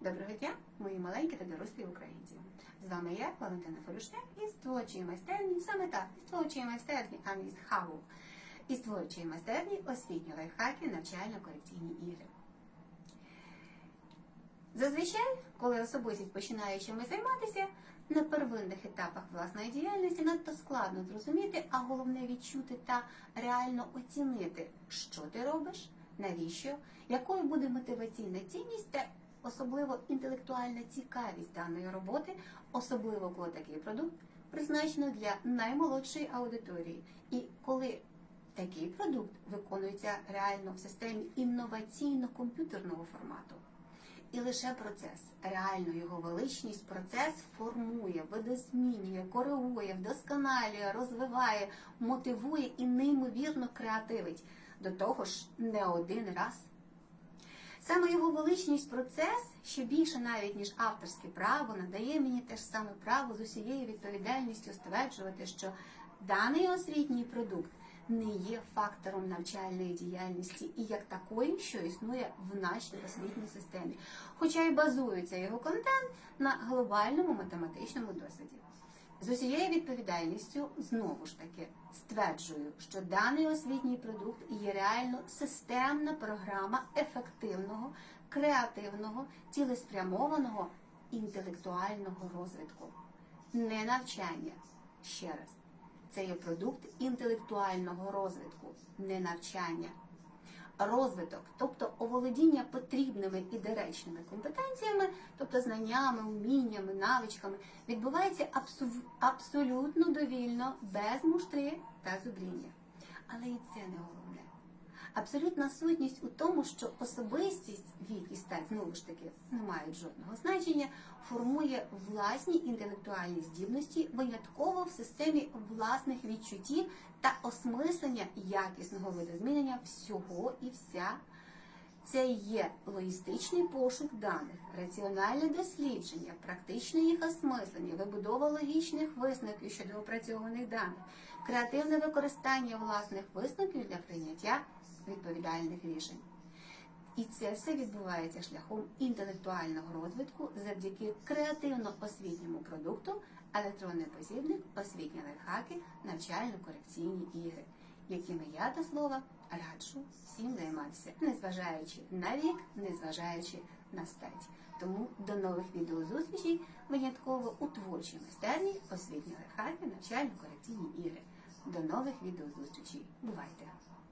Доброго дня, мої маленькі та дорослі українці. З вами я, Валентина Форушняк, із творчої майстерні, саме так, із творчої майстерні Аміс Хаву, із творчої майстерні освітні лайфхаки, навчально-корекційні ігри. Зазвичай, коли особистість починає чимось займатися, на первинних етапах власної діяльності надто складно зрозуміти, а головне відчути та реально оцінити, що ти робиш, навіщо, якою буде мотиваційна цінність та особливо інтелектуальна цікавість даної роботи, особливо коли такий продукт призначено для наймолодшої аудиторії. І коли такий продукт виконується реально в системі інноваційно-комп'ютерного формату. І лише процес, реально його величність, процес формує, видозмінює, коригує, вдосконалює, розвиває, мотивує і неймовірно креативить. До того ж, не один раз. Саме його величність процес, що більше навіть ніж авторське право, надає мені те ж саме право з усією відповідальністю стверджувати, що даний освітній продукт не є фактором навчальної діяльності і як такої, що існує в нашій освітній системі, хоча й базується його контент на глобальному математичному досвіді. З усією відповідальністю знову ж таки стверджую, що даний освітній продукт є реально системна програма ефективного, креативного, цілеспрямованого інтелектуального розвитку, не навчання. Ще раз, це є продукт інтелектуального розвитку, не навчання. Розвиток, тобто оволодіння потрібними і доречними компетенціями, тобто знаннями, уміннями, навичками, відбувається абсу- абсолютно довільно, без муштри та зубріння. Але і це не головне. Абсолютна сутність у тому, що особистість, вік і стать знову ж таки не мають жодного значення, формує власні інтелектуальні здібності винятково в системі власних відчуттів та осмислення якісного видозмінення всього і вся. Це є логістичний пошук даних, раціональне дослідження, практичне їх осмислення, вибудова логічних висновків щодо опрацьованих даних, креативне використання власних висновків для прийняття відповідальних рішень. І це все відбувається шляхом інтелектуального розвитку завдяки креативно-освітньому продукту, електронний посібник, освітні лайфхаки, навчально-корекційні ігри, якими я до слова раджу всім займатися, незважаючи на вік, незважаючи на стать. Тому до нових відеозустрічей винятково у творчій майстерні, освітні лайфхаки, навчально-корекційні ігри. До нових відеозустрічей. Бувайте!